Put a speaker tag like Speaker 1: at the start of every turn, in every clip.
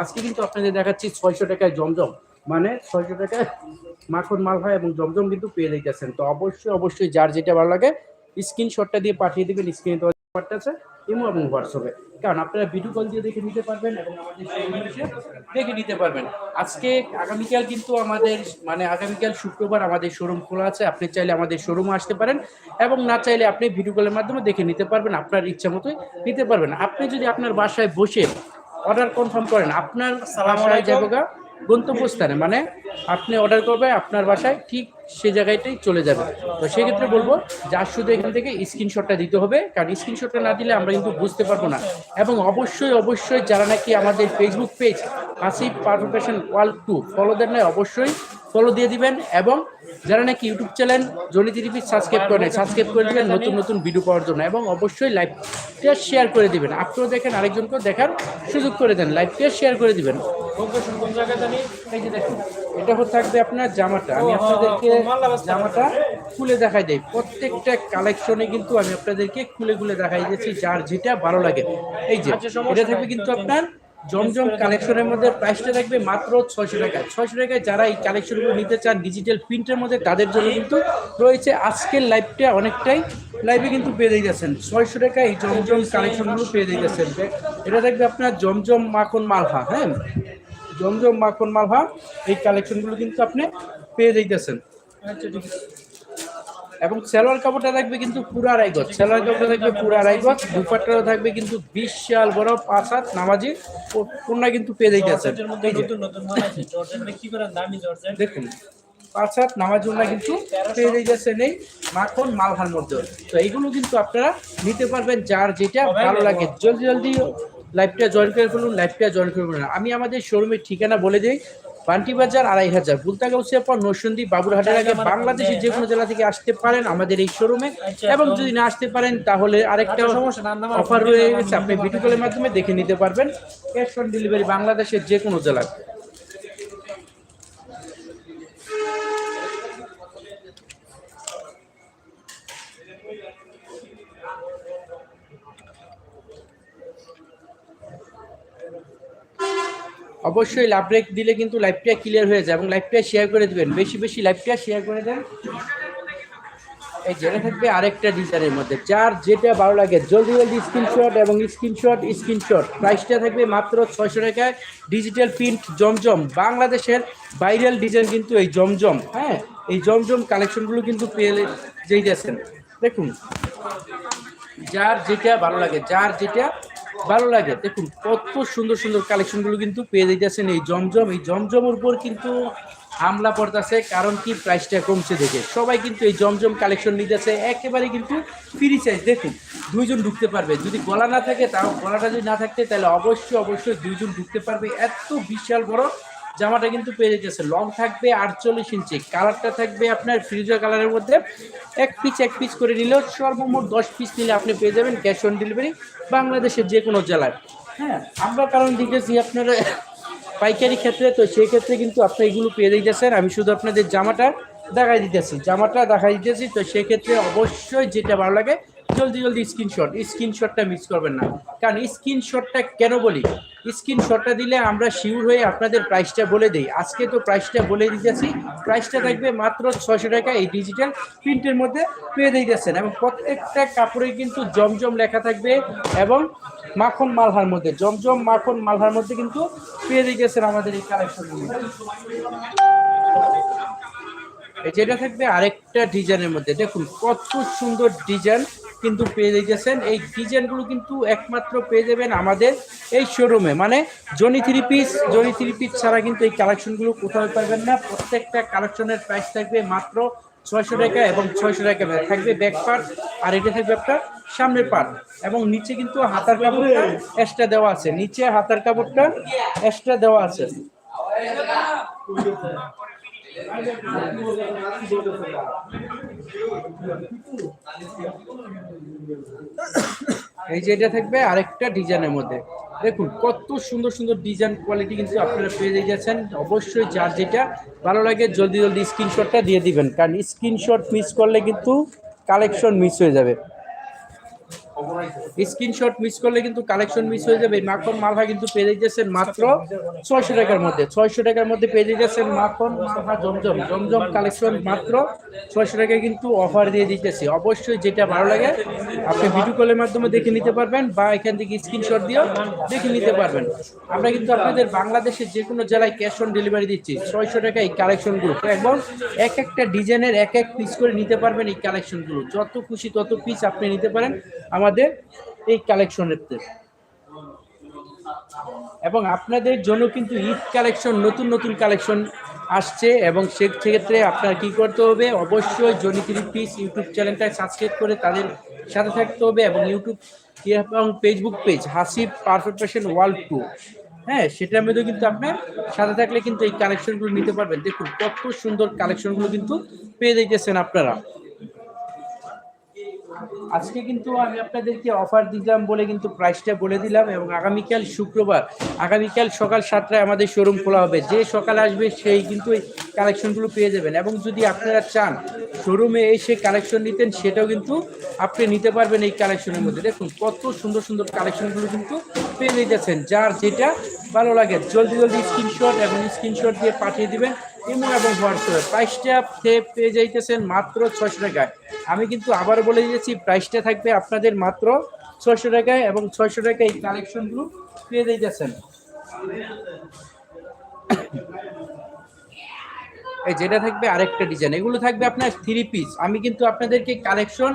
Speaker 1: আজকে কিন্তু আপনাদের দেখাচ্ছি ছয়শো টাকায় জমজম। মানে ছয়শো টাকায় মাখন মালভা এবং জমজম কিন্তু পেয়ে যাইতেছেন। তো অবশ্যই অবশ্যই যার যেটা ভালো লাগে স্ক্রিনশটটা দিয়ে পাঠিয়ে দেবেন স্ক্রিনে তো আছে ইমো এবং হোয়াটসঅ্যাপে কারণ আপনারা ভিডিও কল দিয়ে দেখে নিতে পারবেন এবং আমাদের দেখে নিতে পারবেন। আজকে আগামীকাল কিন্তু আমাদের মানে আগামীকাল শুক্রবার আমাদের শোরুম খোলা আছে। আপনি চাইলে আমাদের শোরুমে আসতে পারেন এবং না চাইলে আপনি ভিডিও কলের মাধ্যমে দেখে নিতে পারবেন। আপনার ইচ্ছা মতোই নিতে পারবেন। আপনি যদি আপনার বাসায় বসে অর্ডার কনফার্ম করেন। আপনার বাসায় যাব গা গন্তব্যস্থানে মানে আপনি অর্ডার করবেন আপনার বাসায় ঠিক সে জায়গাটাই চলে যাবে। তো সেক্ষেত্রে বলব যার শুধু এখান থেকে স্ক্রিনশটটা দিতে হবে কারণ স্ক্রিনশটটা না দিলে আমরা কিন্তু বুঝতে পারব না। এবং অবশ্যই অবশ্যই যারা নাকি আমাদের Facebook page Asif perfection world two follow দেন নয় অবশ্যই ফলো দিয়ে দিবেন এবং যারা নাকি ইউটিউব চ্যানেল জনিত টিভি সাবস্ক্রাইব করেন সাবস্ক্রাইব করে দিবেন, নতুন নতুন ভিডিও পাওয়ার জন্য এবং অবশ্যই লাইভটা শেয়ার করে দিবেন। আপনিও দেখেন আরেকজনকেও দেখার সুযোগ করে দেন লাইভটা শেয়ার করে দিবেন। এটা হচ্ছে থাকবে আপনার জামাটা। আমি আপনাদেরকে জামাটা খুলে দেখাই দেয় প্রত্যেকটা কালেকশনে কিন্তু আমি আপনাদেরকে খুলে খুলে দেখাই দিয়েছি, যার যেটা ভালো লাগে। এই যে, এটা থাকবে কিন্তু আপনার জমজম কালেকশনের মধ্যে প্রাইসটা থাকবে মাত্র ছয়শো টাকা ছয়শো টাকায় যারা এই কালেকশনগুলো নিতে চান ডিজিটাল প্রিন্টের মধ্যে, তাদের জন্য কিন্তু রয়েছে আজকের লাইভটা অনেকটাই লাইভে কিন্তু পেয়ে দিয়ে গেছেন ছয়শো টাকায় এই জমজম কালেকশনগুলো পেয়ে দিয়ে গেছেন এটা থাকবে আপনার জমজম মাখন মালহা হ্যাঁ? জমজম মাখন মালহা, এই কালেকশনগুলো কিন্তু আপনি পেয়ে যাইতেছেন।
Speaker 2: আচ্ছা ঠিক আছে
Speaker 1: এবং সেলোয়ার কাপড়টা থাকবে কিন্তু পুরো আড়াই গজ সেলোয়ার কাপড়টা থাকবে পুরো আড়াই গজ দুপাট্টাও থাকবে কিন্তু বিশাল বড় পাঁচ হাত নামাজি কোনটা কিন্তু পেয়ে
Speaker 2: জর্জেট
Speaker 1: দেখুন পাঁচ হাত নামাজুল্লাহ কিন্তু পেয়ে যাইতেছেন এই মাখন মালহার মধ্যে। তো এইগুলো কিন্তু আপনারা নিতে পারবেন যার যেটা ভালো লাগে। জলদি জলদি লাইভটা জয়েন করে ফেলুন লাইভটা জয়েন করে ফেলুন। আমি আমাদের শোরুমের ঠিকানা বলে দিই বান্টি বাজার আড়াই হাজার। বুলতাগাউসিয়া পর নরসিংদী বাবুরহাটের আগে বাংলাদেশের যে কোনো জেলা থেকে আসতে পারেন আমাদের এই শোরুমে। এবং যদি না আসতে পারেন তাহলে আরেকটা
Speaker 2: আচ্ছা,
Speaker 1: অফার রয়ে গেছে আপনি ভিডিও কলের মাধ্যমে দেখে নিতে পারবেন। ক্যাশ অন ডেলিভারি বাংলাদেশের যে কোনো জেলায় অবশ্যই লাভ ব্রেক দিলে কিন্তু লাইভটা ক্লিয়ার হয়ে যায় এবং লাইভটা শেয়ার করে দিবেন। বেশি বেশি লাইভটা শেয়ার করে দেন। এই যেটা থাকবে আরেকটা ডিজাইনের মধ্যে। যার যেটা ভালো লাগে, জলদি জলদি স্ক্রিনশট এবং স্ক্রিনশট স্ক্রিনশট প্রাইসটা থাকবে মাত্র ছয়শো টাকায়। Digital print Zamzam. বাংলাদেশের ভাইরাল ডিজাইন কিন্তু এই জমজম। হ্যাঁ এই জমজম কালেকশনগুলো কিন্তু পেয়ে যেই যেতেছেন দেখুন, যার যেটা ভালো লাগে, যার যেটা ভালো লাগে। দেখুন, কত সুন্দর সুন্দর কালেকশনগুলো কিন্তু পেয়ে দিতেছেন এই জমজম। এই জমজমের উপর কিন্তু হামলা পড়তেছে, কারণ কি প্রাইসটা কমছে দেখে। সবাই কিন্তু এই জমজম কালেকশন নিতেছে, একেবারে কিন্তু ফ্রি সাইজ দেখুন, দুইজন ঢুকতে পারবে। যদি গলা না থাকে, তাও গলাটা যদি না থাকতে, তাহলে অবশ্যই অবশ্যই দুইজন ঢুকতে পারবে। এত বিশাল বড় জামাটা কিন্তু পেয়ে যেতেছে। লং থাকবে আটচল্লিশ ইঞ্চি। কালারটা থাকবে আপনার ফ্রিজা কালারের মধ্যে। এক পিস এক পিস করে নিলেও সর্বমোট দশ পিস নিলে আপনি পেয়ে যাবেন ক্যাশ অন ডেলিভারি বাংলাদেশের যে কোনো জেলায়। হ্যাঁ আমরা কারণ দেখেছি আপনারা পাইকারি ক্ষেত্রে, তো সেই ক্ষেত্রে কিন্তু আপনি এগুলো পেয়ে দিতেছেন আমি শুধু আপনাদের জামাটা দেখাই দিতেছি। জামাটা দেখাই দিতেছি, তো সেক্ষেত্রে অবশ্যই যেটা ভালো লাগে জলদি জলদি স্ক্রিনশট স্ক্রিনশটটা মিস করবেন না। কারণ স্ক্রিনশটটা কেন বলি? স্ক্রিনশটটা দিলে আমরা শিওর হয়ে আপনাদের প্রাইসটা বলে দিই। আজকে তো প্রাইসটা বলে দিতেছি। প্রাইসটা থাকবে মাত্র ছয়শো টাকা এই ডিজিটাল প্রিন্টের মধ্যে পেয়ে দিতেছেন এবং প্রত্যেকটা কাপড়ে কিন্তু জমজম লেখা থাকবে এবং মাখন মালহার মধ্যে, জমজম মাখন মালহার মধ্যে কিন্তু পেয়ে দিতেছেন আমাদের এই কালেকশনগুলো যেটা থাকবে আরেকটা ডিজাইনের মধ্যে। দেখুন কত সুন্দর ডিজাইন কিন্তু পেয়ে যাইতেছেন এই ডিজাইনগুলো কিন্তু একমাত্র পেয়ে যাবেন আমাদের এই শোরুমে মানে Johnny three piece Johnny three piece ছাড়া কিন্তু এই কালেকশনগুলো কোথাও পাবেন না। প্রত্যেকটা কালেকশনের প্রাইস থাকবে মাত্র ছয়শো টাকা এবং ছয়শো টাকা থাকবে ব্যাক পার্ট আর এটা থাকবে আপনার সামনের পার্ট এবং নিচে কিন্তু হাতার কাপড়টা এক্সট্রা দেওয়া আছে। নিচে হাতার কাপড়টা এক্সট্রা দেওয়া আছে। এই যে এটা থাকবে আরেকটা ডিজাইনের মধ্যে। দেখুন, কত সুন্দর সুন্দর ডিজাইন কোয়ালিটি কিন্তু আপনারা পেয়ে যাচ্ছেন। অবশ্যই যার যেটা ভালো লাগে জলদি জলদি স্ক্রিনশটটা দিয়ে দিবেন। কারণ স্ক্রিনশট মিস করলে কিন্তু কালেকশন মিস হয়ে যাবে। স্ক্রিনশট মিস করলে কিন্তু কালেকশন মিস হয়ে যাবে। মাখন মালহা কিন্তু পেয়ে যাচ্ছেন মাত্র ছয়শো টাকার মধ্যে। ছয়শো টাকার মধ্যে পেয়ে যাচ্ছেন মাখন মালহা জমজম। জমজম কালেকশন মাত্র ছয়শো টাকায় কিন্তু অফার দিয়ে দিতেছি। অবশ্যই যেটা ভালো লাগে, আপনি ভিডিও কলের মাধ্যমে দেখে নিতে পারবেন বা এখান থেকে স্ক্রিনশট দিয়েও দেখে নিতে পারবেন। আমরা কিন্তু আপনাদের বাংলাদেশের যে কোনো জেলায় ক্যাশ অন ডেলিভারি দিচ্ছি। ছয়শো টাকা এই কালেকশনগুলো এবং এক একটা ডিজাইনের এক এক পিস করে নিতে পারবেন এই কালেকশনগুলো যত খুশি তত পিস আপনি নিতে পারেন। আমাদের এই কালেকশনের এবং আপনাদের জন্য কিন্তু ঈদ কালেকশন নতুন নতুন কালেকশন আসছে এবং সেক্ষেত্রে আপনার কি করতে হবে? অবশ্যই জনি থ্রি পিস ইউটিউব চ্যানেলটা সাবস্ক্রাইব করে তাদের সাথে থাকতে হবে এবং ইউটিউব এবং Facebook page Hasib perfect fashion world two হ্যাঁ সেটার মধ্যে কিন্তু আপনার সাথে থাকলে কিন্তু এই কালেকশনগুলো নিতে পারবেন। দেখুন, কত সুন্দর কালেকশনগুলো কিন্তু পেয়ে যাইতেছেন আপনারা। আজকে কিন্তু আমি আপনাদেরকে অফার দিলাম বলে কিন্তু প্রাইসটা বলে দিলাম এবং আগামীকাল শুক্রবার, আগামীকাল সকাল সাতটায় আমাদের শোরুম খোলা হবে। যে সকাল আসবে সেই কিন্তু এই কালেকশনগুলো পেয়ে যাবেন এবং যদি আপনারা চান শোরুমে এসে কালেকশন নিতেন, সেটাও কিন্তু আপনি নিতে পারবেন এই কালেকশনের মধ্যে। দেখুন কত সুন্দর সুন্দর কালেকশনগুলো কিন্তু পেয়ে যাচ্ছেন। যার যেটা ভালো লাগে, জলদি জলদি স্ক্রিনশট এবং স্ক্রিনশট দিয়ে পাঠিয়ে দিবেন। এবং হোয়াটসঅ্যাপে। প্রাইসটা পেয়ে যাইতেছেন মাত্র ছয়শো টাকায়। আমি কিন্তু আবার বলে দিয়েছি, প্রাইসটা থাকবে আপনাদের মাত্র ছয়শো টাকায় এবং ছয়শো টাকায় এই কালেকশনগুলো পেয়ে যাইতেছেন। এই যেটা থাকবে আরেকটা ডিজাইন। এগুলো থাকবে আপনার থ্রি পিস আমি কিন্তু আপনাদেরকে কালেকশন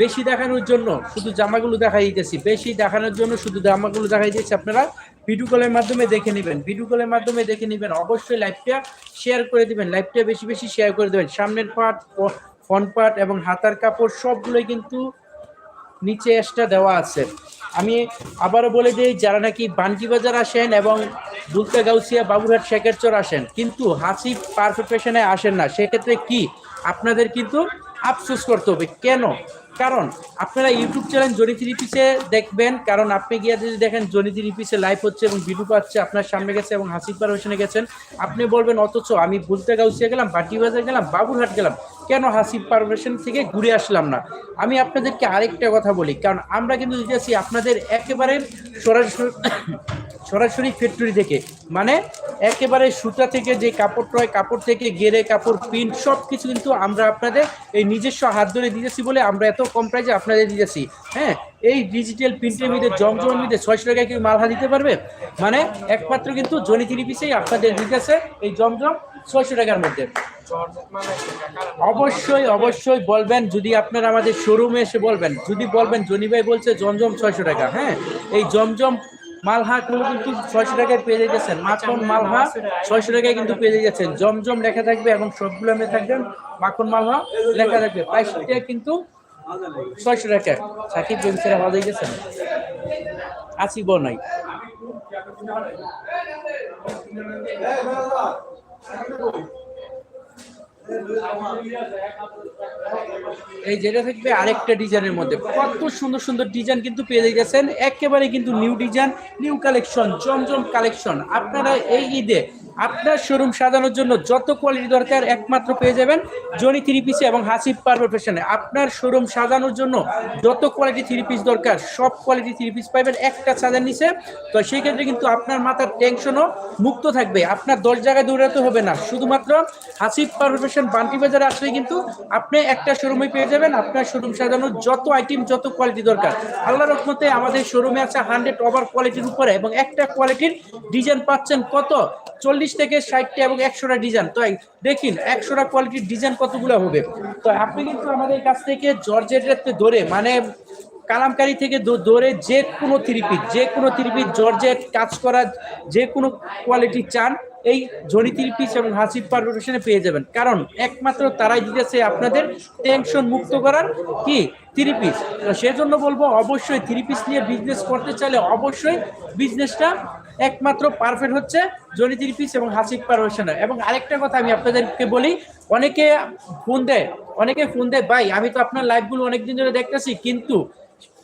Speaker 1: বেশি দেখানোর জন্য শুধু জামাগুলো দেখাই দিতেছি বেশি দেখানোর জন্য শুধু জামাগুলো দেখাই দিয়েছি আপনারা। ভিডিও কলের মাধ্যমে দেখে নেবেন। ভিডিও কলের মাধ্যমে দেখে নেবেন। অবশ্যই লাইভটা শেয়ার করে দিবেন। লাইভটা বেশি বেশি শেয়ার করে দেবেন। সামনের পার্ট ফ্রন্ট পার্ট এবং হাতার কাপড় সবগুলোই কিন্তু নিচে এক্সট্রা দেওয়া আছে। আমি আবারও বলে দিই, যারা নাকি বানকি বাজার আসেন এবং দুলতা গাউসিয়া বাবুরহাট শেখেরচর আসেন, কিন্তু হাসি পারফেক্ট ফ্যাশনে আসেন না। সেক্ষেত্রে কি? আপনাদের কিন্তু আফসোস করতে হবে। কেন? কারণ আপনারা ইউটিউব চ্যানেল জনি রিপিসে দেখবেন, কারণ আপনি গিয়ে যদি দেখেন জনি থ্রি পিসে লাইভ হচ্ছে এবং ভিডিও পাচ্ছে, আপনার সামনে গেছে এবং হাসিব পারফেশনে গেছেন, আপনি বলবেন, অথচ আমি বুলতে গাউসিয়া গেলাম বাটি বাজার গেলাম, বাবুরহাট গেলাম, কেন হাসিব পারফেশন থেকে ঘুরে আসলাম না? আমি আপনাদেরকে আরেকটা কথা বলি, কারণ আমরা কিন্তু দিতেছি আপনাদের একেবারে সরাসরি সরাসরি ফ্যাক্টরি থেকে মানে একেবারে সুতা থেকে যে কাপড়টা হয় কাপড় থেকে গেরে, কাপড় প্রিন্ট সব কিছু কিন্তু আমরা আপনাদের এই নিজস্ব হাত ধরে দিতেছি বলে আমরা এত কম প্রাইসে আপনাদের দিতেছি হ্যাঁ এই ডিজিটাল প্রিন্টের মধ্যে জমজমের মধ্যে ছয়শো টাকায় কি মালহা দিতে পারবে? মানে একমাত্র কিন্তু জনি থ্রি পিসেই আপনাদের দিতেছে এই জমজম ছয়শো টাকার মধ্যে। অবশ্যই অবশ্যই বলবেন, যদি আপনারা আমাদের শোরুমে এসে বলবেন, যদি বলবেন জনি ভাই বলছে জমজম ছয়শো টাকা হ্যাঁ এই জমজম মালহা কিন্তু ছয়শো টাকায় পেয়ে যাচ্ছেন মাখন মালহা ছয়শো টাকায় কিন্তু পেয়ে যাচ্ছেন জমজম লেখা থাকবে এবং সবগুলো থাকবেন, মাখন মালহা লেখা থাকবে। প্রাইসটা কিন্তু ছয়শো টাকা। সাকিব আওয়াজ হয়ে গেছেন আছি নাই এই যেটা থাকবে আরেকটা ডিজাইনের মধ্যে। কত সুন্দর সুন্দর ডিজাইন কিন্তু পেয়ে গেছেন একেবারে কিন্তু new design, new collection, Zamzam collection. আপনারা এই ঈদে আপনার শোরুম সাজানোর জন্য যত কোয়ালিটি দরকার একমাত্র পেয়ে যাবেন জনি থ্রি পিসে এবং হাসিফ পারফেক্ট ফ্যাশনে আপনার শোরুম সাজানোর জন্য যত কোয়ালিটি থ্রি পিস দরকার, সব কোয়ালিটি থ্রি পিস পাইবেন, একটা সাজার নিচে। তো সেই ক্ষেত্রে কিন্তু আপনার মাথার টেনশনও মুক্ত থাকবে। আপনার দশ জায়গায় দৌড়াতে হবে না। শুধুমাত্র হাসিফ পারফেক্ট ফ্যাশন বান্টি বাজারে আসলে কিন্তু আপনি একটা শোরুমে পেয়ে যাবেন। আপনার শোরুম সাজানোর যত আইটেম যত কোয়ালিটি দরকার। আল্লাহ রহমতে আমাদের শোরুমে আছে হান্ড্রেড ওভার কোয়ালিটির উপরে এবং একটা কোয়ালিটির ডিজাইন পাচ্ছেন কত? চল্লিশ থেকে ষাটটা এবং একশোটা ডিজাইন তো দেখিন, একশোটা কোয়ালিটির ডিজাইন কতগুলো হবে? তো আপনি কিন্তু আমাদের কাছ থেকে জর্জেটের ধরে মানে কালামকারি থেকে ধরে যে কোনো থ্রিপিট যে কোনো থ্রিপিট জর্জেট কাজ করা যে কোনো কোয়ালিটি চান, এই জনি থ্রি পিস এবং হাসিব পারফেকশনে পেয়ে যাবেন। কারণ একমাত্র তারাই দিতেছে আপনাদের টেনশন মুক্ত করার কি থ্রি পিস সেজন্য বলব অবশ্যই থ্রি পিস নিয়ে বিজনেস করতে চাইলে অবশ্যই বিজনেসটা একমাত্র পারফেক্ট হচ্ছে জনি থ্রি পিস এবং হাসিব পারফেকশনে এবং আরেকটা কথা আমি আপনাদেরকে বলি, অনেকে ফোন দেয় অনেকে ফোন দেয় ভাই আমি তো আপনার লাইভগুলো অনেকদিন ধরে দেখতেছি কিন্তু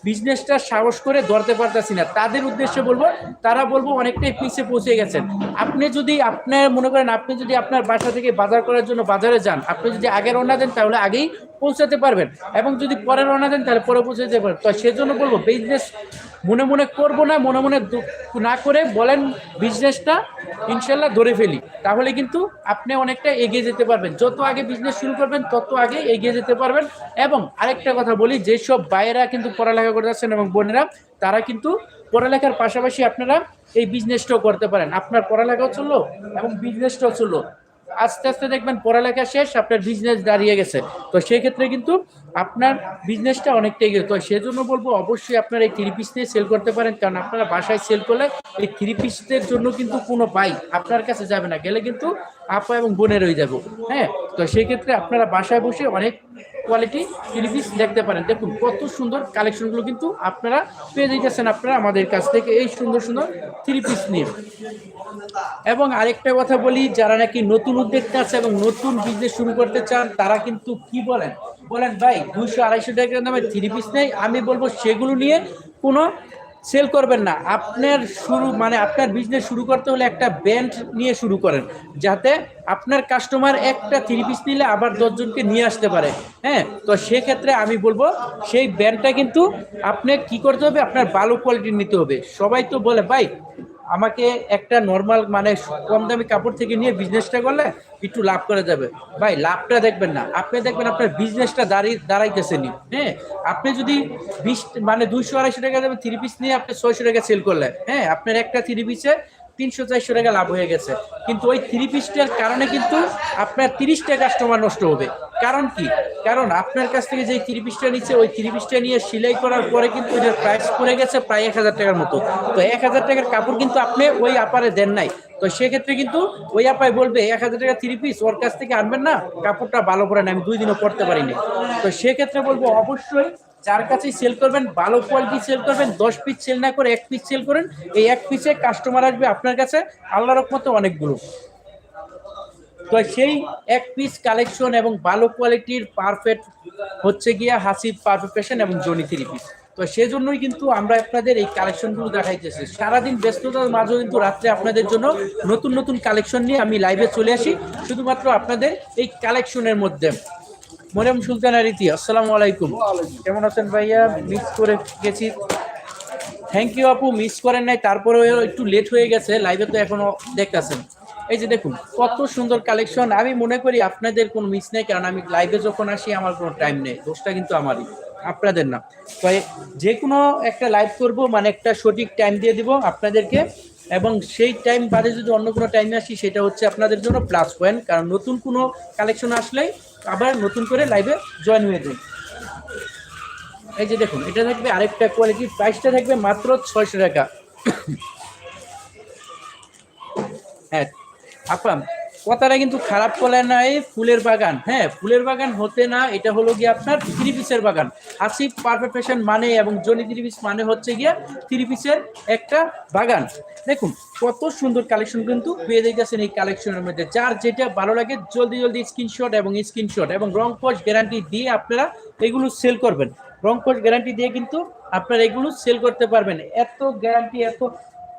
Speaker 1: বিজনেসটা সাহস করে ধরতে পারতেছি না। তাদের উদ্দেশ্যে বলব, তারা বলব অনেকটাই পিছিয়ে পৌঁছে গেছেন। আপনি যদি আপনার, মনে করেন আপনি যদি আপনার বাসা থেকে বাজার করার জন্য বাজারে যান, আপনি যদি আগে রওনা দেন, তাহলে আগেই পৌঁছাতে পারবেন। এবং যদি পরে রওনা দেন, তাহলে পরে পৌঁছে যেতে পারবেন। তো সেজন্য বলব বিজনেস মনে মনে করব না, মনে মনে না করে বলেন বিজনেসটা ইনশাল্লাহ ধরে ফেলি। তাহলে কিন্তু আপনি অনেকটা এগিয়ে যেতে পারবেন। যত আগে বিজনেস শুরু করবেন, তত আগে এগিয়ে যেতে পারবেন। এবং আরেকটা কথা বলি, যেসব বাইরা কিন্তু পড়ালেখা করে যাচ্ছেন এবং বোনেরা, তারা কিন্তু পড়ালেখার পাশাপাশি আপনারা এই বিজনেসটাও করতে পারেন। আপনার পড়ালেখাও চলল এবং বিজনেসটাও চলল। আস্তে আস্তে দেখবেন পড়ালেখা শেষ, আপনার বিজনেস দাঁড়িয়ে গেছে। তো সেই ক্ষেত্রে কিন্তু আপনার বিজনেসটা অনেকটা এগিয়ে তো সেজন্য বলব, অবশ্যই আপনারা এই থ্রি পিস নিয়ে সেল করতে পারেন। কারণ আপনারা বাসায় সেল করলে এই থ্রি পিসের জন্য কিন্তু কোনো পাই আপনার কাছে যাবে না। গেলে কিন্তু আপা এবং বোনের হয়ে যাব হ্যাঁ? তো সেই ক্ষেত্রে আপনারা বাসায় বসে অনেক কোয়ালিটি থ্রি পিস দেখতে পারেন। দেখুন, কত সুন্দর কালেকশনগুলো কিন্তু আপনারা পেয়ে যেতেছেন আপনারা আমাদের কাছ থেকে এই সুন্দর সুন্দর থ্রি পিস নিয়ে। এবং আরেকটা কথা বলি, যারা নাকি নতুন উদ্যোক্তা আছে এবং নতুন বিজনেস শুরু করতে চান, তারা কিন্তু কি বলেন? বলেন, ভাই, দুইশো আড়াইশো টাকার দামে থ্রি পিস নেই, আমি বলব সেগুলো নিয়ে কোনো সেল করবেন না। আপনার শুরু মানে আপনার বিজনেস শুরু করতে হলে একটা ব্যান্ড নিয়ে শুরু করেন, যাতে আপনার কাস্টমার একটা থ্রি পিস নিলে আবার দশজনকে নিয়ে আসতে পারে। হ্যাঁ তো সেক্ষেত্রে আমি বলব, সেই ব্যান্ডটা কিন্তু আপনি কি করতে হবে? আপনার ভালো কোয়ালিটির নিতে হবে। সবাই তো বলে, ভাই আমাকে একটা নর্মাল মানে কম দামি কাপড় থেকে নিয়ে বিজনেসটা করলে একটু লাভ করা যাবে। ভাই, লাভটা দেখবেন না। আপনি দেখবেন আপনার বিজনেসটা দাঁড়িয়ে দাঁড়াইতেছে নি হ্যাঁ? আপনি যদি বিশ মানে দুইশো, আড়াইশো টাকা দেবেন থ্রি পিস নিয়ে আপনি ছয়শো টাকা সেল করলেন হ্যাঁ? আপনার একটা থ্রি পিসে তিনশো, চারশো টাকা লাভ হয়ে গেছে। কিন্তু ওই থ্রি পিসটার কারণে কিন্তু আপনার তিরিশটা কাস্টমার নষ্ট হবে। কারণ কি? কারণ আপনার কাছ থেকে যে থ্রি পিসটা নিচ্ছে, ওই থ্রি পিসটা নিয়ে সেলাই করার পরে কিন্তু ওইটার প্রাইস পড়ে গেছে প্রায় এক হাজার টাকার মতো। তো এক হাজার টাকার কাপড় কিন্তু আপনি ওই আপারে দেন নাই। তো সেক্ষেত্রে কিন্তু ওই আপায় বলবে, এক হাজার টাকা থ্রি পিস ওর কাছ থেকে আনবেন না, কাপড়টা ভালো করে না আমি দুই দিনও পড়তে পারিনি। তো সেক্ষেত্রে বলব, অবশ্যই যার কাছেই সেল করবেন, ভালো কোয়ালিটি সেল করবেন, দশ পিস সেল না করে এক পিস সেল করেন, এই এক পিসে কাস্টমার আসবে আপনার কাছে আল্লাহ রকমতে অনেকগুলো। তো সেই এক পিস কালেকশন এবং ভালো কোয়ালিটির পারফেক্ট হচ্ছে গিয়া হাসিব পারফেক্ট ফ্যাশন এবং জনি থ্রি পিস তো সেজন্যই কিন্তু আমরা আপনাদের এই কালেকশনগুলো দেখাইতেছি। সারাদিন ব্যস্ততার মাঝেও কিন্তু রাত্রে আপনাদের জন্য নতুন নতুন কালেকশন নিয়ে আমি লাইভে চলে আসি। শুধুমাত্র আপনাদের এই কালেকশনের মধ্যে। মরিয়ম সুলতানা রীতি আসসালামু আলাইকুম। কেমন আছেন ভাইয়া? মিস করে গেছি। থ্যাংক ইউ আপু মিস করেন নাই তারপরেও একটু লেট হয়ে গেছে লাইভে তো এখনও দেখতেছেন। এই যে দেখুন, কত সুন্দর কালেকশন আমি মনে করি আপনাদের কোনো মিস নেই, কারণ আমি লাইভে যখন আসি, আমার কোনো টাইম নেই। দোষটা কিন্তু আমারই, আপনাদের না। তো যে কোনো একটা লাইভ করব মানে একটা সঠিক টাইম দিয়ে দিব আপনাদেরকে, এবং সেই টাইম বাদে যদি অন্য কোনো টাইমে আসি, সেটা হচ্ছে আপনাদের জন্য প্লাস পয়েন্ট কারণ নতুন কোনো কালেকশন আসলেই আবার নতুন করে লাইভে জয়েন হয়ে যায়। এই যে দেখুন, এটা থাকবে আরেকটা কোয়ালিটির প্রাইসটা থাকবে মাত্র ছয়শো টাকা। হ্যাঁ আপা কথাটা কিন্তু খারাপ বলে নাই, ফুলের বাগান। হ্যাঁ ফুলের বাগান হতে না, এটা হলো গিয়ে আপনার থ্রি পিসের বাগান। আসিফ পারফেক্ট ফ্যাশন মানে এবং জনি থ্রি পিস মানে হচ্ছে গিয়ে থ্রি পিসের একটা বাগান। দেখুন, কত সুন্দর কালেকশন কিন্তু পেয়ে যাইতেছেন এই কালেকশনের মধ্যে। যার যেটা ভালো লাগে, জলদি জলদি স্ক্রিনশট এবং স্ক্রিনশট এবং রং পজ গ্যারান্টি দিয়ে আপনারা এগুলো সেল করবেন। রং পজ গ্যারান্টি দিয়ে কিন্তু আপনারা এগুলো সেল করতে পারবেন। এত গ্যারান্টি এত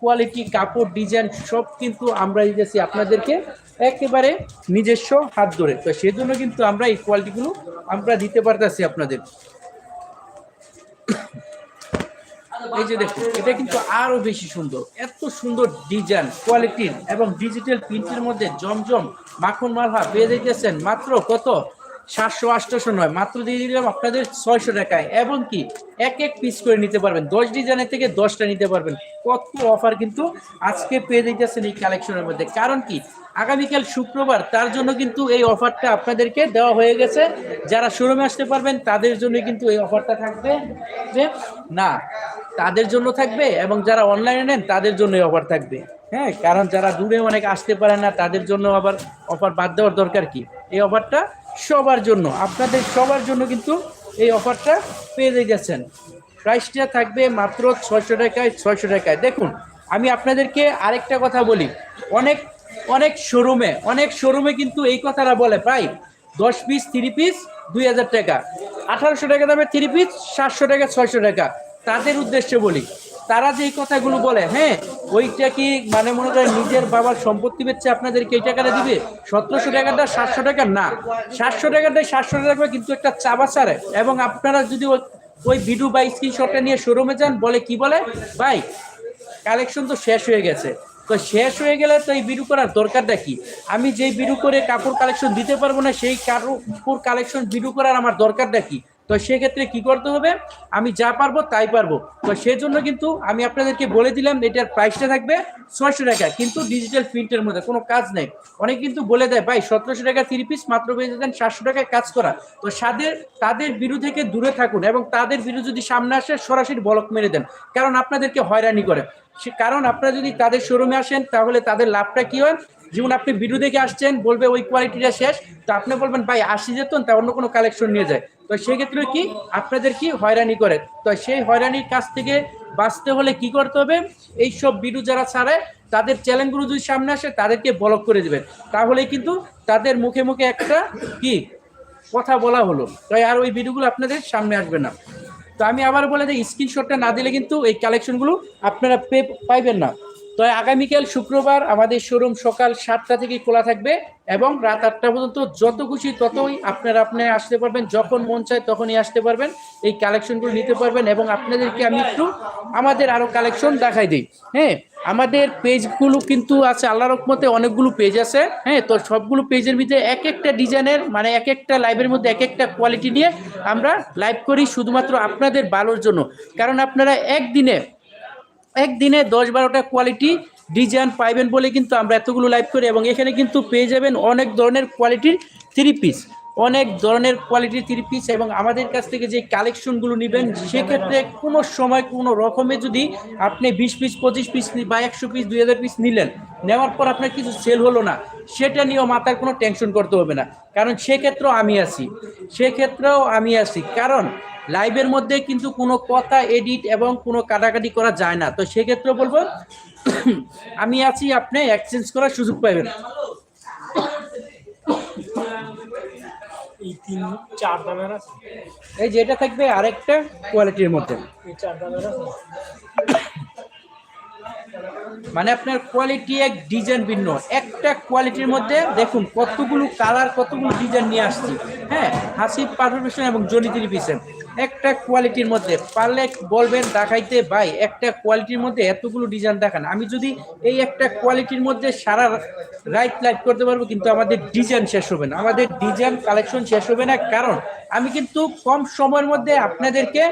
Speaker 1: কোয়ালিটি কাপড় ডিজাইন সব কিন্তু আমরা দিতেছি আপনাদেরকে। একেবারে নিজস্ব হাত ধরে। তো সেজন্য কিন্তু আমরা এই কোয়ালিটিগুলো আমরা দিতে পারতেছি আপনাদের। এই যে দেখুন, এটা কিন্তু আরও বেশি সুন্দর। এত সুন্দর ডিজাইন কোয়ালিটির এবং ডিজিটাল প্রিন্টের মধ্যে জমজম মাখন মালহা পেয়ে যাইতেছেন। মাত্র কত? সাতশো আটশোশো নয়, মাত্র দিয়ে দিলাম আপনাদের ছয়শো টাকায়। এবং কি, এক এক পিস করে নিতে পারবেন। দশ ডিজাইনের থেকে দশটা নিতে পারবেন। কত অফার কিন্তু আজকে পেয়ে দিতেছেন এই কালেকশনের মধ্যে। কারণ কি, আগামীকাল শুক্রবার, তার জন্য কিন্তু এই অফারটা আপনাদেরকে দেওয়া হয়ে গেছে। যারা শোরুমে আসতে পারবেন, তাদের জন্য কিন্তু এই অফারটা থাকবে যে, না, তাদের জন্য থাকবে এবং যারা অনলাইনে নেন, তাদের জন্য এই অফার থাকবে। হ্যাঁ কারণ যারা দূরে অনেক আসতে পারে না, তাদের জন্য আবার অফার বাদ দেওয়ার দরকার কি? এই অফারটা সবার জন্য, আপনাদের সবার জন্য কিন্তু এই অফারটা পেয়ে গেছেন প্রাইসটা থাকবে মাত্র ছয়শো টাকায় ছয়শো টাকায়। দেখুন, আমি আপনাদেরকে আরেকটা কথা বলি। অনেক অনেক শোরুমে অনেক শোরুমে কিন্তু এই কথাটা বলে, প্রায় দশ পিস থ্রি পিস, দুই হাজার টাকা। আঠারোশো টাকা দামে থ্রি পিস, সাতশো টাকা, ছয়শো টাকা। তাদের উদ্দেশ্যে বলি তারা যে কথাগুলো বলে হ্যাঁ ওইটা কি মানে মনে করেন নিজের বাবার সম্পত্তি বেচছে আপনাদেরকে এই টাকাটা দিবে? সতেরোশো টাকাটা সাতশো টাকা না। সাতশো টাকাটাই সাতশো টাকা কিন্তু একটা চাবা ছাড়ে এবং আপনারা যদি ওই- ভিডিও বা স্ক্রিনশটটা নিয়ে শোরুমে যান, বলে কি বলে? ভাই, কালেকশন তো শেষ হয়ে গেছে। তো শেষ হয়ে গেলে তো এই বিরু করার দরকারটা কি? আমি যেই বিরু করে কাপড় কালেকশন দিতে পারব না, সেই কাপড় কালেকশন বিরু করার আমার দরকারটা কি? তো সেক্ষেত্রে কি করতে হবে? আমি যা পারব তাই পারব। তো সেজন্য কিন্তু আমি আপনাদেরকে বলে দিলাম, এটার প্রাইসটা থাকবে ছয়শো টাকা। কিন্তু ডিজিটাল প্রিন্টের মধ্যে কোনো কাজ নেই। অনেক কিন্তু বলে দেয়, ভাই, সতেরোশো টাকা থ্রি পিস মাত্র বেঁচে দেন সাতশো টাকায় কাজ করা। তো তাদের তাদের বিরু থেকে দূরে থাকুন এবং তাদের বিরু যদি সামনে আসে, সরাসরি বলক মেরে দেন। কারণ আপনাদেরকে হয়রানি করে। সে কারণ আপনারা যদি তাদের শোরুমে আসেন, তাহলে তাদের লাভটা কি হয়? যেমন আপনি ভিডিও দেখে আসছেন, বলবে ওই কোয়ালিটিটা শেষ, তো আপনি বলবেন, ভাই আসি যেত তা অন্য কোনো কালেকশন নিয়ে যায়। তো সেক্ষেত্রে কি? আপনাদের কি হয়রানি করে? তো সেই হয়রানির কাছ থেকে বাঁচতে হলে কি করতে হবে? এই সব ভিডিও যারা ছাড়ে, তাদের চ্যালেঞ্জগুলো যদি সামনে আসে, তাদেরকে ব্লক করে দেবেন। তাহলে কিন্তু তাদের মুখে মুখে একটা কি? কথা বলা হলো। তাই আর ওই ভিডিওগুলো আপনাদের সামনে আসবে না। তো আমি আবার বলে যে স্ক্রিনশটটা না দিলে কিন্তু এই কালেকশনগুলো আপনারা পে পাইবেন না। তো আগামীকাল শুক্রবার আমাদের শোরুম সকাল সাতটা থেকে খোলা থাকবে এবং রাত আটটা পর্যন্ত যত খুশি ততই আপনারা আপনি আসতে পারবেন, যখন মন চায় তখনই আসতে পারবেন, এই কালেকশনগুলো নিতে পারবেন এবং আপনাদেরকে আমি একটু আমাদের আরও কালেকশন দেখাই দিই। হ্যাঁ আমাদের পেজগুলো কিন্তু আছে আল্লাহ রকমতে অনেকগুলো পেজ আছে। হ্যাঁ তো সবগুলো পেজের ভিতরে এক একটা ডিজাইনের মানে এক একটা লাইভের মধ্যে এক একটা কোয়ালিটি নিয়ে আমরা লাইভ করি শুধুমাত্র আপনাদের ভালোর জন্য। কারণ আপনারা একদিনে একদিনে দশ বারোটা কোয়ালিটি ডিজাইন পাইবেন বলে কিন্তু আমরা এতগুলো লাইভ করি এবং এখানে কিন্তু পেয়ে যাবেন অনেক ধরনের কোয়ালিটির থ্রি পিস অনেক ধরনের কোয়ালিটির থ্রি পিস এবং আমাদের কাছ থেকে যে কালেকশনগুলো নেবেন, সেক্ষেত্রে কোনো সময় কোনো রকমে যদি আপনি বিশ পিস পঁচিশ পিস বা একশো পিস দুই হাজার পিস নিলেন, নেওয়ার পর আপনার কিছু সেল হলো না, সেটা নিয়েও মাথার কোনো টেনশন করতে হবে না। কারণ সেক্ষেত্রেও আমি আছি, সেক্ষেত্রেও আমি আছি। কারণ লাইভের মধ্যে কিন্তু কোনো কথা এডিট এবং কোনো কাটাকাটি করা যায় না। তো সেক্ষেত্রে বলব, আমি আছি, আপনি এক্সচেঞ্জ করার সুযোগ পাবেন
Speaker 2: এই তিন চার দামের আছে।
Speaker 1: এই যেটা থাকবে আরেকটা কোয়ালিটির মধ্যে।
Speaker 2: এই চার দামের আছে।
Speaker 1: মানে আপনার কোয়ালিটি এক ডিজাইন ভিন্ন। একটা কোয়ালিটির মধ্যে দেখুন কতগুলো কালার কতগুলো ডিজাইন নিয়ে আসছি। হ্যাঁ হাসি পারফরমেশন এবং জনিতির পিসেন। একটা কোয়ালিটির মধ্যে। পারলে বলবেন, দেখাইতে ভাই, একটা কোয়ালিটির মধ্যে এতগুলো ডিজাইন দেখান। আমি যদি এই একটা কোয়ালিটির মধ্যে সারা রাইট লাইট করতে পারব, কিন্তু আমাদের ডিজাইন শেষ হবে না। আমাদের ডিজাইন কালেকশন শেষ হবে না। কারণ আমি কিন্তু কম সময়ের মধ্যে আপনাদেরকে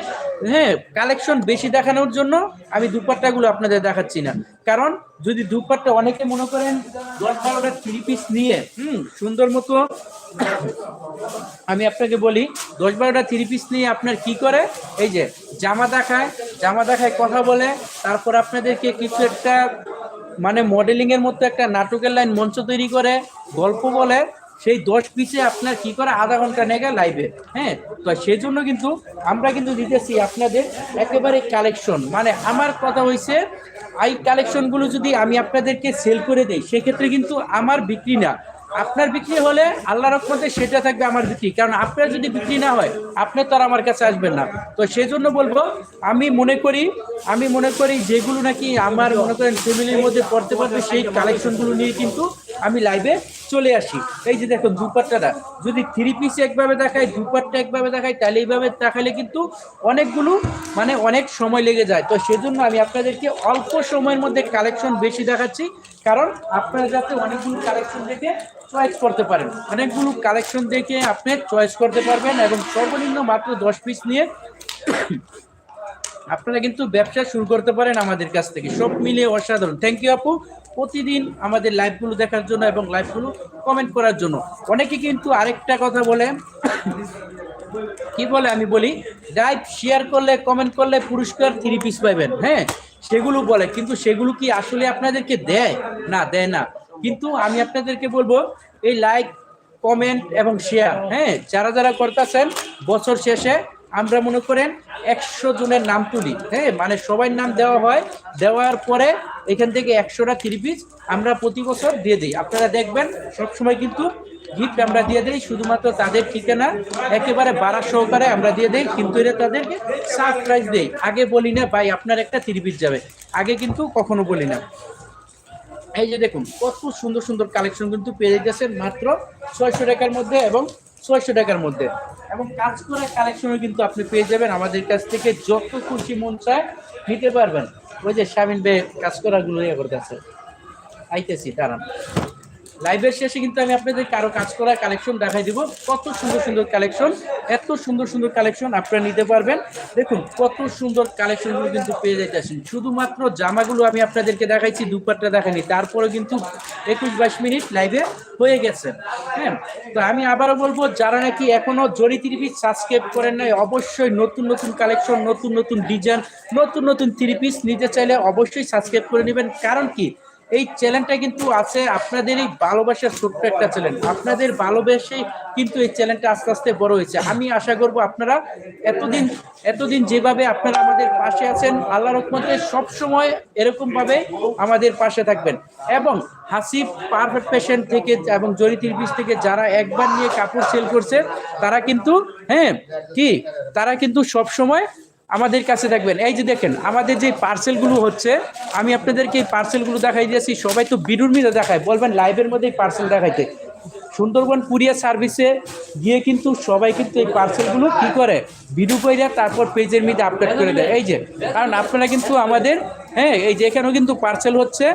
Speaker 1: হ্যাঁ কালেকশন বেশি দেখানোর জন্য আমি দুপাট্টাগুলো আপনাদের দেখাচ্ছি না। কারণ যদি দুপাট্টা অনেকে মনে করেন দশ বারোটা থ্রি পিস নিয়ে, হুম, সুন্দর মতো আমি আপনাকে বলি, দশ বারোটা থ্রি পিস নিয়ে আপনার কি করে? এই যে, জামা দেখায় জামা দেখায় কথা বলে, তারপর আপনাদেরকে কিছু একটা মানে মডেলিং এর মতো একটা নাটকের লাইন মঞ্চ তৈরি করে, গল্প বলে, সেই দশ পিসে আপনার কি করে আধা ঘণ্টা নেগে লাইভে হ্যাঁ? তো সেই জন্য কিন্তু আমরা কিন্তু দিতেছি আপনাদের একেবারে কালেকশন মানে আমার কথা হয়েছে এই কালেকশনগুলো যদি আমি আপনাদেরকে সেল করে দেই, সেক্ষেত্রে কিন্তু আমার বিক্রি না। আপনার বিক্রি হলে আল্লাহ রহমতে সেটা থাকবে আমার বিক্রি। কারণ আপনার যদি বিক্রি না হয়, আপনি তো আর আমার কাছে আসবেন না। তো সেই জন্য বলব, আমি মনে করি, আমি মনে করি যেগুলো নাকি আমার মনে করেন ফ্যামিলির মধ্যে পড়তে পারবে সেই কালেকশনগুলো নিয়ে কিন্তু আমি লাইভে চলে আসি। এই যে দেখুন দুপাট্টাটা যদি থ্রি পিস একভাবে দেখায় দুপাট্টা একভাবে দেখায় তাহলে এইভাবে দেখালে কিন্তু অনেকগুলো মানে অনেক সময় লেগে যায়। তো সেজন্য আমি আপনাদেরকে অল্প সময়ের মধ্যে কালেকশন বেশি দেখাচ্ছি। কারণ আপনারা যাতে অনেকগুলো কালেকশন দেখে চয়েস করতে পারেন। অনেকগুলো কালেকশন দেখে আপনি চয়েস করতে পারবেন এবং সর্বনিম্ন মাত্র দশ পিস নিয়ে আপনারা কিন্তু ব্যবসা শুরু করতে পারেন আমাদের কাছ থেকে। সব মিলিয়ে অসাধারণ। থ্যাংক ইউ আপু। প্রতিদিন আমাদের লাইভগুলো দেখার জন্য এবং লাইভগুলো কমেন্ট করার জন্য। অনেকে কিন্তু আরেকটা কথা বলে কি বলে আমি বলি? লাইভ শেয়ার করলে কমেন্ট করলে পুরস্কার থ্রি পিস পাবেন হ্যাঁ? সেগুলো বলে, কিন্তু সেগুলো কি আসলে আপনাদেরকে দেয়? না দেয় না। কিন্তু আমি আপনাদেরকে বলব, এই লাইক কমেন্ট এবং শেয়ার হ্যাঁ? যারা যারা করতেছেন, বছর শেষে আমরা মনে করেন একশো জনের নাম তুলি হ্যাঁ? মানে সবার নাম দেওয়া হয়, দেওয়ার পরে এখান থেকে একশোটা থ্রি পিস আমরা প্রতি বছর দিয়ে দিই। আপনারা দেখবেন, সবসময় কিন্তু গিফট আমরা দিয়ে দিই, শুধুমাত্র তাদের ঠিকানা, একেবারে বাড়া সহকারে আমরা দিয়ে দিই, কিন্তু এটা তাদেরকে সারপ্রাইজ দেই। আগে বলি না, ভাই, আপনার একটা থ্রি যাবে। আগে কিন্তু কখনো বলি না। এই যে দেখুন, কত সুন্দর সুন্দর কালেকশন কিন্তু পেয়ে যাচ্ছেন মাত্র ছয়শো টাকার মধ্যে এবং ছয়শো টাকার মধ্যে। এবং কাজ করা কালেকশনও কিন্তু আপনি পেয়ে যাবেন। আমাদের কাছ থেকে যত খুশি মন চায় নিতে পারবেন। ওই যে শামিন বে কাজ করাগুলো ইয়ে করতেছে। আইতেছি, দাঁড়ান। লাইভের শেষে কিন্তু আমি আপনাদের কারও কাজ করা কালেকশন দেখাই দিব। কত সুন্দর সুন্দর কালেকশন এত সুন্দর সুন্দর কালেকশন আপনারা নিতে পারবেন। দেখুন, কত সুন্দর কালেকশনগুলো কিন্তু পেয়ে যাইতেছেন। শুধুমাত্র জামাগুলো আমি আপনাদেরকে দেখাইছি, দুপাট্টা দেখাইনি। তারপরে কিন্তু একুশ বাইশ মিনিট লাইভে হয়ে গেছে। হ্যাঁ তো আমি আবারও বলব, যারা নাকি এখনও জরি পিস সাবস্ক্রাইব করেন নাই, অবশ্যই নতুন নতুন কালেকশন নতুন নতুন ডিজাইন নতুন নতুন থ্রি পিস নিতে চাইলে অবশ্যই সাবস্ক্রাইব করে নেবেন। কারণ কি? এই চ্যানেলটা কিন্তু আছে আপনাদের এই ভালোবাসার ছোট্ট একটা চ্যানেল আপনাদের ভালোবেসেই কিন্তু এই চ্যানেলটা আস্তে আস্তে বড় হয়েছে। আমি আশা করব আপনারা এতদিন এতদিন যেভাবে আপনারা আমাদের পাশে আছেন আল্লাহ রহমতে সবসময় এরকমভাবে আমাদের পাশে থাকবেন। এবং হাসিব পারফেক্ট পেশেন্ট থেকে এবং জরিতির পিস থেকে যারা একবার নিয়ে কাপড় সেল করছে, তারা কিন্তু হ্যাঁ কি? তারা কিন্তু সব সময় আমাদের কাছে দেখবেন, এই যে দেখেন, আমাদের যে পার্সেলগুলো হচ্ছে, আমি আপনাদেরকে এই পার্সেলগুলো দেখাই দিয়েছি, সবাই তো বিরুর মিলে দেখায়, বলবেন লাইভের মধ্যেই পার্সেল দেখাইতে। সুন্দরবন কুরিয়ার সার্ভিসে গিয়ে কিন্তু সবাই কিন্তু এই পার্সেলগুলো কী করে? ভিডিও করে তারপর পেজের মধ্যে আপডেট করে দেয়। এই যে, কারণ আপনারা কিন্তু আমাদের হ্যাঁ এই যে এখানেও কিন্তু পার্সেল হচ্ছে,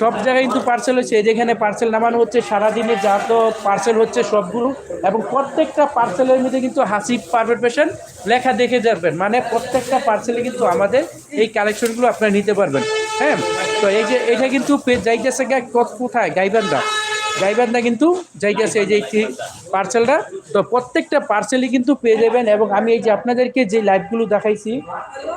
Speaker 1: সব জায়গায় কিন্তু পার্সেল হচ্ছে। এই যেখানে পার্সেল নামানো হচ্ছে, সারাদিনে যা তো পার্সেল হচ্ছে সবগুলো, এবং প্রত্যেকটা পার্সেলের মধ্যে কিন্তু হাসি পারফেক্ট পেশেন্ট লেখা দেখে যাবেন। মানে প্রত্যেকটা পার্সেলে কিন্তু আমাদের এই কালেকশনগুলো আপনারা নিতে পারবেন। হ্যাঁ তো এই যে এটা কিন্তু যাইতেছে কোথায়? গাইবান্ধা। গাইবান্ধা কিন্তু যাই গেছে এই যে একটি পার্সেলটা। তো প্রত্যেকটা পার্সেলই কিন্তু পেয়ে যাবেন এবং আমি এই যে আপনাদেরকে যে লাইভগুলো দেখাইছি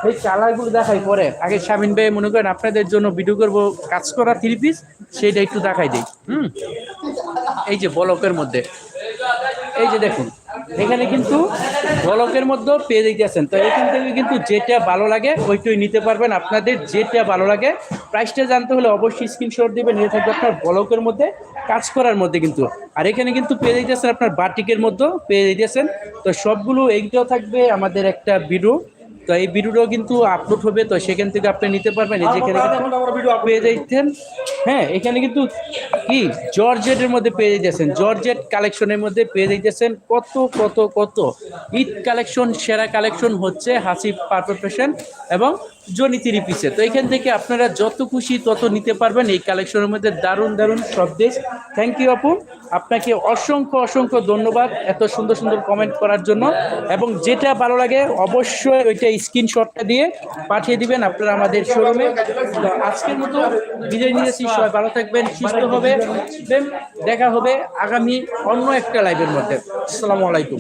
Speaker 1: সেই কালারগুলো দেখাই পরে। আগে শামিন ভাই মনে করেন আপনাদের জন্য ভিডিও করব, কাজ করা থ্রি পিস সেইটা একটু দেখাই দিই। হুম? এই যে বলকের মধ্যে। এই যে দেখুন এখানে কিন্তু বলকের মধ্যেও পেয়ে দিতেছেন তো এখান থেকে কিন্তু যেটা ভালো লাগে ওইটাই নিতে পারবেন। আপনাদের যেটা ভালো লাগে প্রাইসটা জানতে হলে অবশ্যই স্ক্রিনশট দিবেন নিয়ে থাকবে আপনার বলকের মধ্যে কাজ করার মধ্যে কিন্তু। আর এখানে কিন্তু পেয়ে দিতেছেন আপনার বাটিকের মধ্যেও পেয়ে দিতেছেন তো সবগুলো এইটাও থাকবে আমাদের একটা ভিডিও তো এই ভিডিওটাও কিন্তু আপলোড হবে তো সেখান থেকে আপনি নিতে পারবেন। এই যেখানে পেয়ে যাইতেন। হ্যাঁ এখানে কিন্তু কি? জর্জেটের মধ্যে পেয়ে যাইতেছেন। জর্জেট কালেকশনের মধ্যে পেয়ে যাইতেছেন কত কত কত? ঈদ কালেকশন, সেরা কালেকশন হচ্ছে হাসি পারফেক্ট ফ্যাশন এবং জনি থ্রি পিসে। তো এখান থেকে আপনারা যত খুশি তত নিতে পারবেন। এই কালেকশনের মধ্যে দারুণ দারুণ সব দেশ। থ্যাংক ইউ আপু। আপনাকে অসংখ্য অসংখ্য ধন্যবাদ এত সুন্দর সুন্দর কমেন্ট করার জন্য। এবং যেটা ভালো লাগে অবশ্যই ওইটা স্ক্রিনশটটা দিয়ে পাঠিয়ে দিবেন আপনারা আমাদের শোরুমে তো আজকের মতো বিদায় নিয়েছি। সবাই ভালো থাকবেন, সুস্থ হবে হবে দেন দেখা হবে আগামী অন্য একটা লাইভের মধ্যে। আসসালামু আলাইকুম।